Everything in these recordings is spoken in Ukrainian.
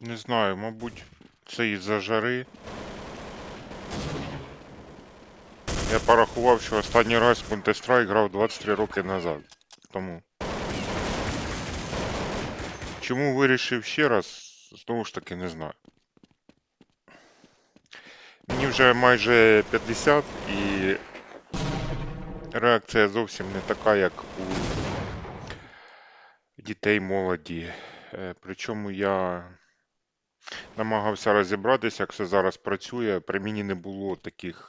Не знаю, мабуть, це із-за жари. Я порахував, що останній раз Counter-Strike грав 23 роки назад. Тому. Чому вирішив ще раз, знову ж таки не знаю. Мені вже майже 50 і реакція зовсім не така, як у дітей молоді. Е, Причому я намагався розібратися, як все зараз працює. При мені не було таких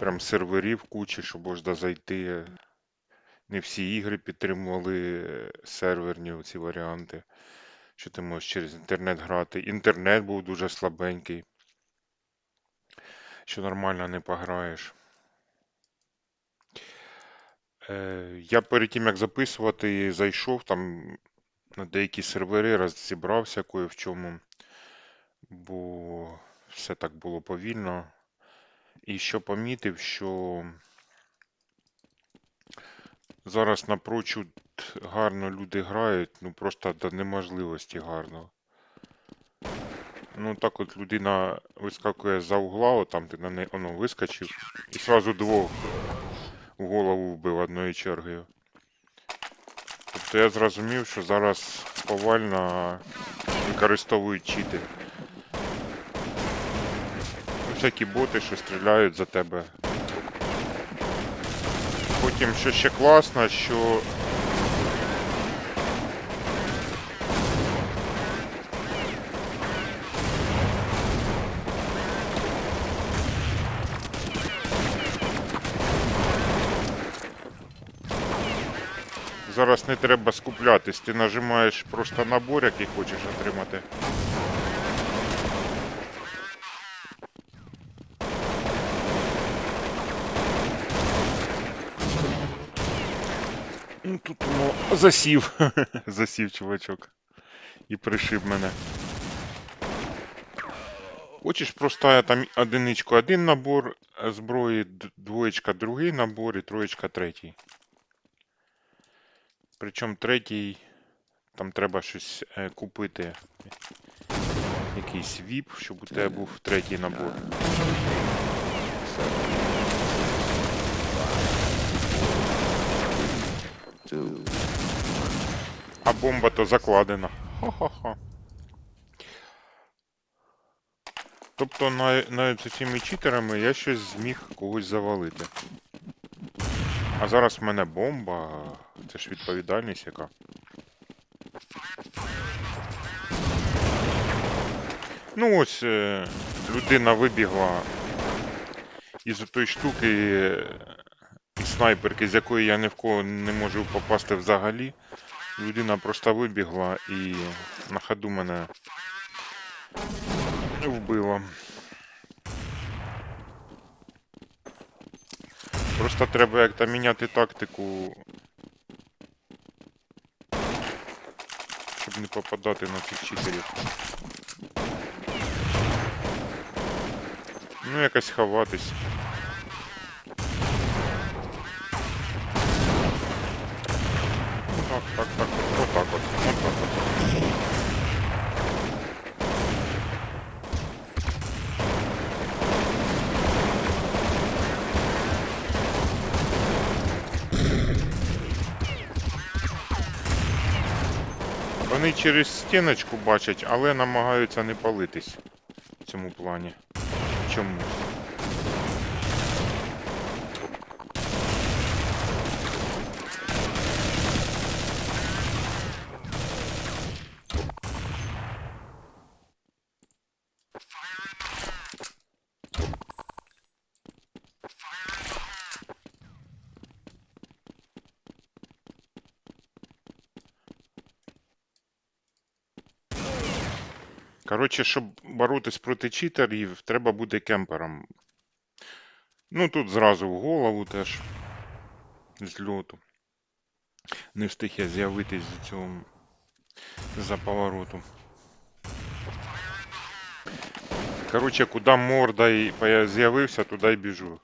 прям серверів кучі, що можна зайти. Не всі ігри підтримували е, серверні ці варіанти, що ти можеш через інтернет грати. Інтернет був дуже слабенький, що нормально не пограєш. Е, Я перед тим, як записувати, зайшов там на деякі сервери, розібрався кое в чому, бо все так було повільно. І що помітив, що зараз напрочуд гарно люди грають, ну просто до неможливості гарно. Ну так от людина вискакує за угла, от там ти на неї воно вискочив, і сразу двох в голову вбив одною чергою. Тобто я зрозумів, що зараз повально використовують чити. Всякі боти, що стріляють за тебе. Потім, що ще класно, що зараз не треба скуплятись, ти нажимаєш просто набор, який хочеш отримати. Ну, Тут воно засів. засів чувачок. І пришиб мене. Хочеш просто там одиничку один набор е, зброї, двоєчка другий набор і троєчка третій. Причому третій, там треба щось е, купити. Якийсь віп, щоб у тебе був третій набор. А бомба то закладена. Ха-ха-ха. Тобто навіть з цими читерами я щось зміг когось завалити. А зараз в мене бомба. Це ж відповідальність яка. Ну ось е, людина вибігла із тої штуки е, снайперки, з якої я ні в кого не можу попасти взагалі. Людина просто вибігла і на ходу мене вбила. Просто треба як-то міняти тактику, щоб не попадати на цих читерів. Ну, якось ховатись. Так, так, так, отак от, отак от. Вони через стіночку бачать, але намагаються не палитись в цьому плані. Чомусь. Коротше, щоб боротись проти читерів, треба бути кемпером. Ну тут зразу в голову теж з льоту. Не встиг я з'явитись з цього за повороту. Коротше, куди морда з'явився, туди й біжу.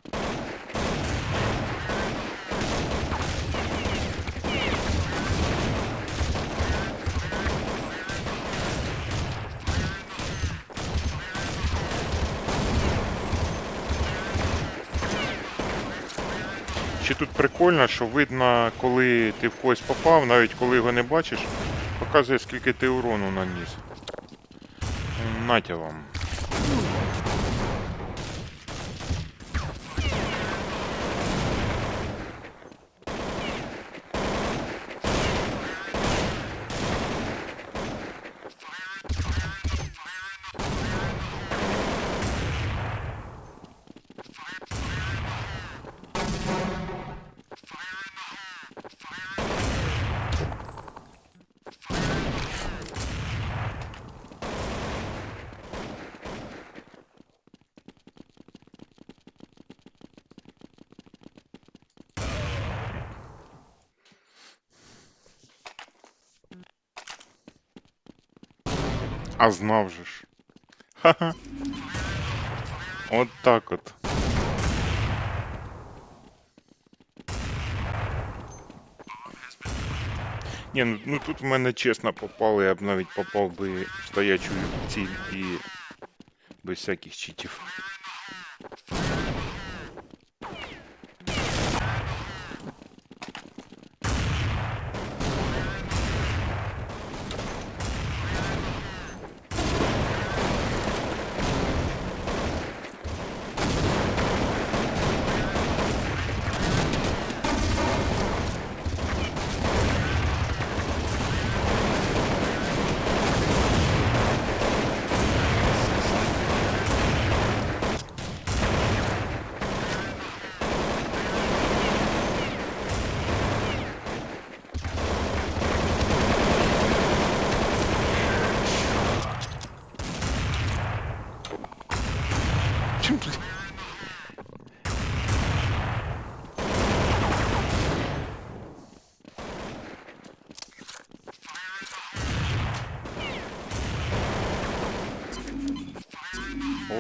Ще тут прикольно, що видно, коли ти в когось попав, навіть коли його не бачиш, показує, скільки ти урону наніс. Натя вам. А знав же ж. Ха-ха. От так от. Ні, ну, ну тут в мене чесно попало, я б навіть попав би в стоячу ціль і без всяких читів.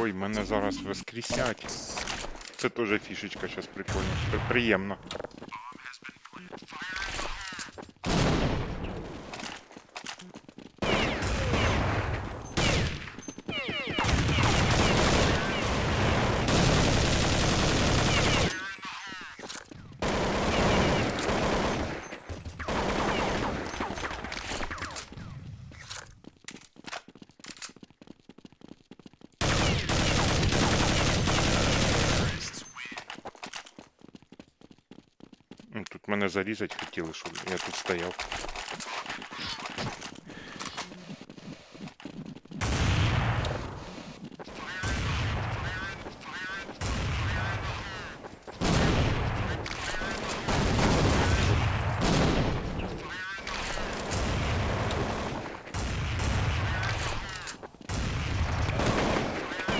Ой, мене зараз воскресять. Це теж фішечка зараз прикольна. Приємно. Тут мене зарізати хотіли, щоб я тут стояв.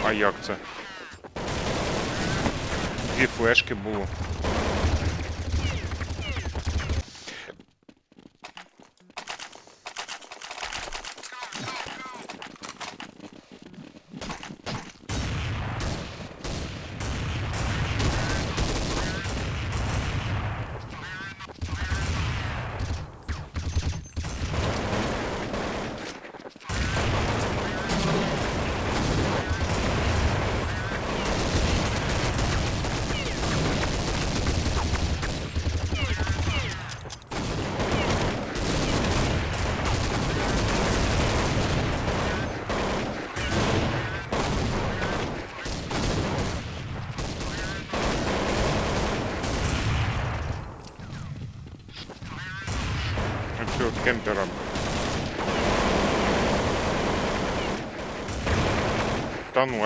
А як це? Дві флешки було. Кемпером. Та ну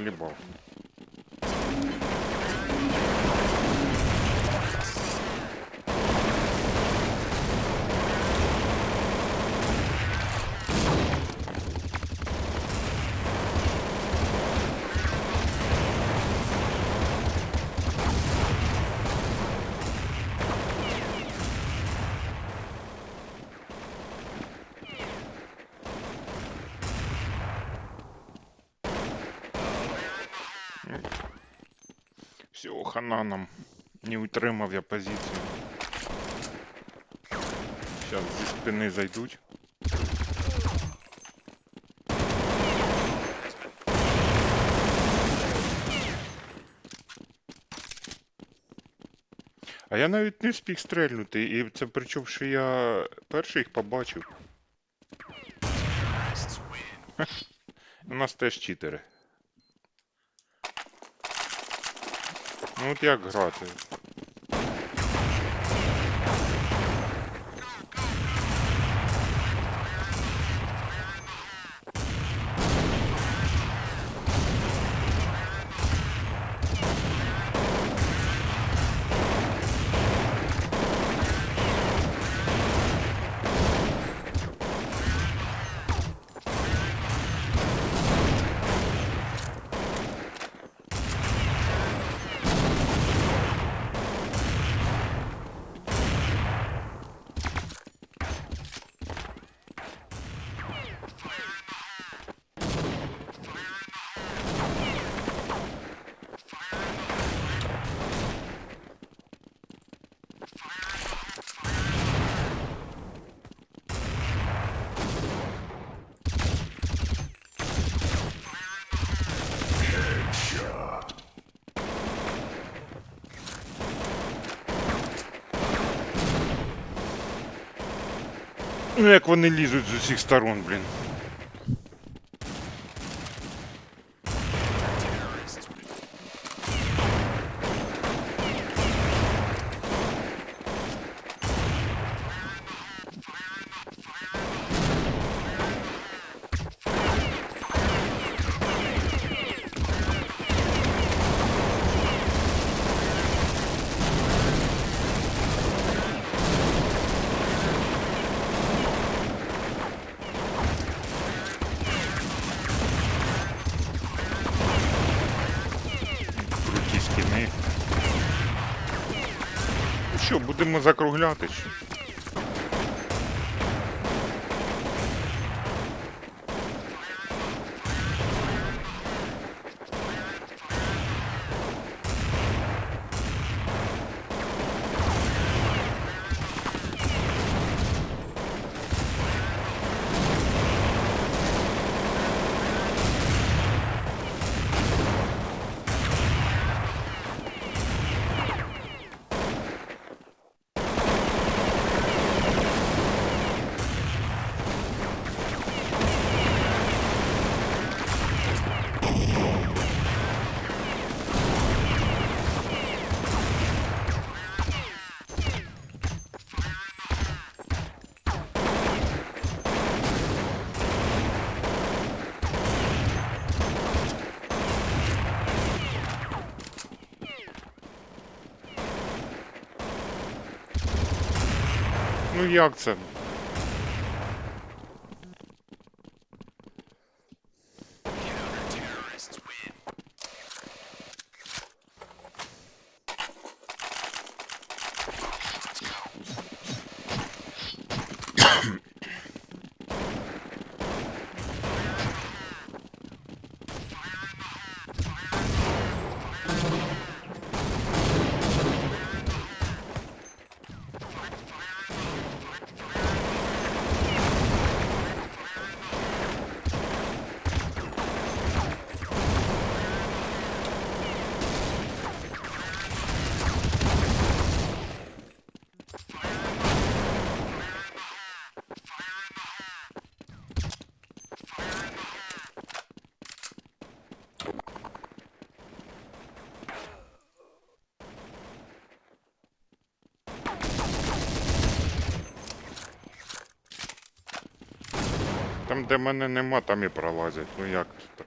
це? Все, хана нам. Не утримав я позицію. Зараз зі спини зайдуть. А я навіть не встиг стрельнути, і це причому, що я перший їх побачив. У нас теж читери. Ну от як грати? Ну як вони лізуть з усіх сторон, блін. Круті скіни. Ну що, будемо закругляти? Що? Ну як це? Там, де мене нема, там і пролазять. Ну як ж так?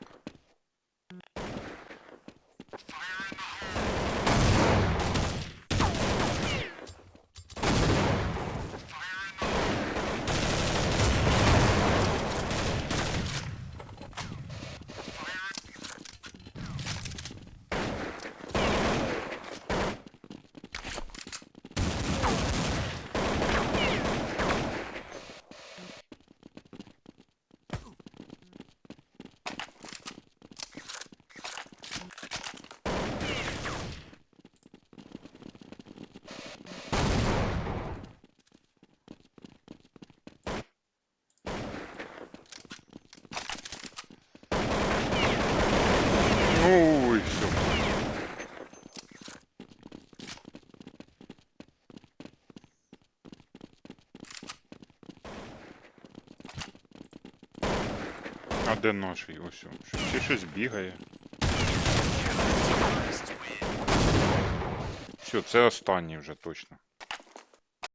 А де наш? Ось. Що- щось бігає? Все, це останній вже точно.